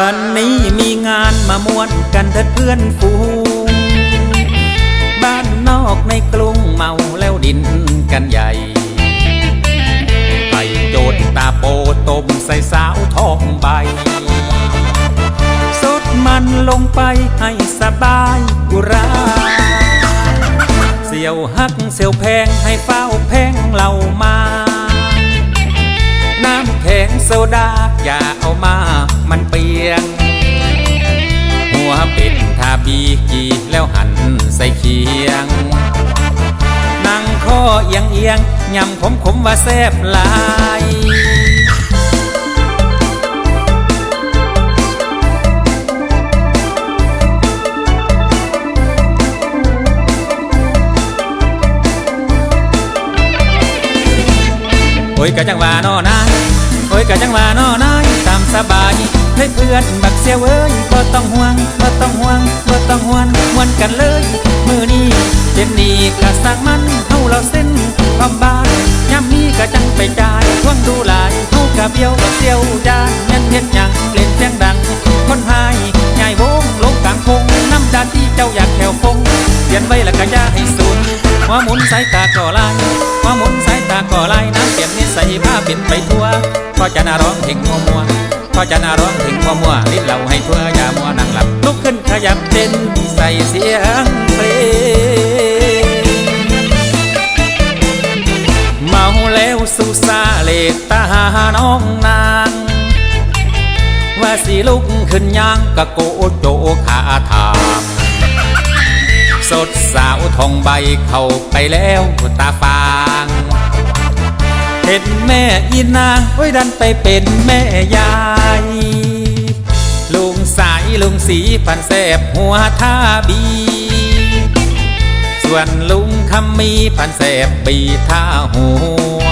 คนนี้มีงานมาม้วนกันถ้าเพื่อนฝูงบ้านนอกในกรุงเมาแล้วดินกันใหญ่ไปโจดตาโปตมใส่สาวทองใบสดมันลงไปให้สบายกุราเสียวหักเสียวแพงให้เฝ้าแพงเหล่ามาน้ำ แข็งโซดา อย่าเอามา มันเปียง หัวเป็ดทาบีกีแล้วหันใส่เคียง นั่งข้อเอียงเอียงยำขมขมว่าแซบลายโอ้ยกะจังว่าน้อนา ยโอ้ยกะจังว่าน้อนายตามสบายให้เพื่อนบักเสียวเอ้ยบ่ต้องห่วงบ่ต้องห่วงบ่ต้องห่วงมวนกันเลย มือนี้เจนนี่กะสักมันเฮาเราเส้นความบ้านยามมีกะจังไปจ่ายทวงดูหลายเฮากะเบี้ยวบักเสียวจานแม่นเฮ็ดหยังเล่นเสียงดัง คนหายใหญ่วงลงกลางคงน้ำดานที่เจ้าอยากแถวคงเขียนไว้ละกะอย่าให้สูญหัวหมุนสายตาก่อลายหัวหมุนสายตาก่อลายน้ำเปลี่ยนนิสัยพาเปลี่ยนไปทั่ว พอจะน่าร้องเพลงมัวมัวพอจะน่าร้องเพลงมัวมัวลิ้นเหล่าให้ทั่วอย่ามัวนั่งหลับลุกขึ้นขยับเต้นใส่เสียงเพลงเมาแล้วสุซาเลกตาน้องนางว่าสิลุกขึ้นย่างกะโกโจขาทางสดสาวทองใบเข้าไปแล้วตาฟาง เห็นแม่อีนางไว้ยดันไปเป็นแม่ยาย ลุงสายลุงสีปันแสบหัวท่าบี ส่วนลุงคำมีปันแสบปีท่าหัว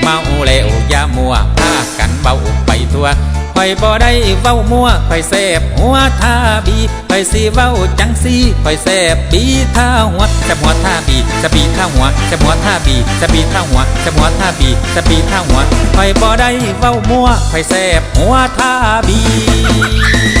เมาแล้วยามัวพากันเบาไปทั่ว คอยบ่ได้เว้ามัวคอยแสบหัวท่าบีคอยสิเว้าจังสีคอยแสบบีท่าหัวจะหัวท่าบีจะบีท่าหัวจะหัวท่าบีจะบีท่าหัวจะหัวท่าบีจะบีท่าหัวคอยบ่ได้เว้ามัวคอยแสบหัวท่าบี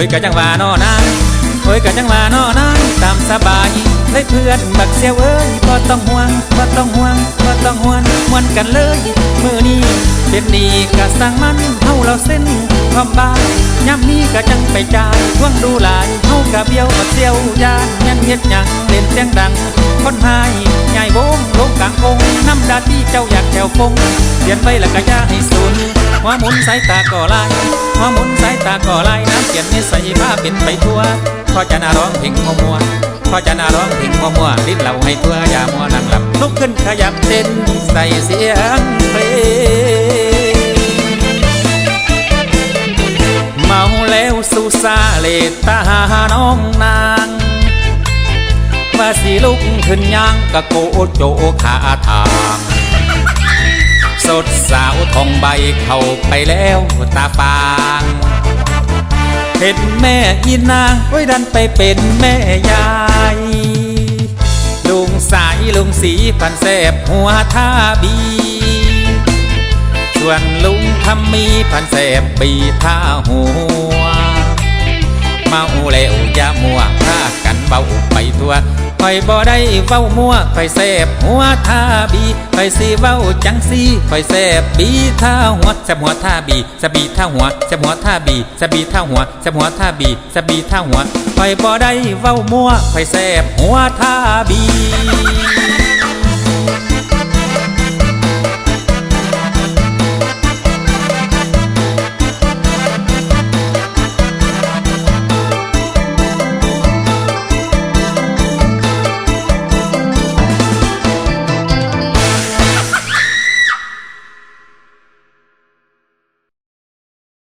อ้ยกะจังว่านอนายโอ้ยกะจังว่านอนายตามสบายให้เพื่อนบักเสียวเอ้ยบ่ต้องห่วงบ่ต้องห่วงบ่ต้องห่วงมวนกันเลยมือนี้เป็นดีกะสั่งมันเฮาเราเส้นความบ้านย่ำนี้กะจังไปจ่ายทวงดูหลายเฮากะเบี้ยวบักเสียวยานแม่นเฮ็ดหยังเล่นเสียงดังคนหายใหญ่วง เจ้าอยากแถวคงเขียนไว้และกะยาให้สูญหัวหมุนสายตาก่อลายหัวหมุนสายตาก่อลายน้ำเปลี่ยนนิสัยพาเป็นไปทั่วพอจะน่าร้องเพลงมัวมัวพอจะน่าร้องเพลงมัวมัวลิ้นเราให้ทั่วอย่ามัวนั่งหลับลุกขึ้นขยับเต้นใส่เสียงเพลงเมาแล้วสุซาเลตาน้องนางว่าสิลุกขึ้นย่างกะโกโจขาทา สดสาวทองใบเข้าไปแล้วตาฟางเห็นแม่อีนาไว้ดันไปเป็นแม่ยาย ลุงสายลุงสีพันแสบหัวท่าบีส่วนลุงทำมีพันแสบบีท่าหัว เมาแล้วยามัวพากันเบาไปทั่ว คอยบ่ได้เว้ามัวคอยแสบหัวท่าบีคอยสีเว้าจังสีคอยแสบบีท่าหัวจะหัวท่าบีสบีท่าหัวจะหัวท่าบีสบีท่าหัวจะหัวท่าบีสบีท่าหัวคอยบ่ได้เว้ามัวคอยแสบหัวท่าบี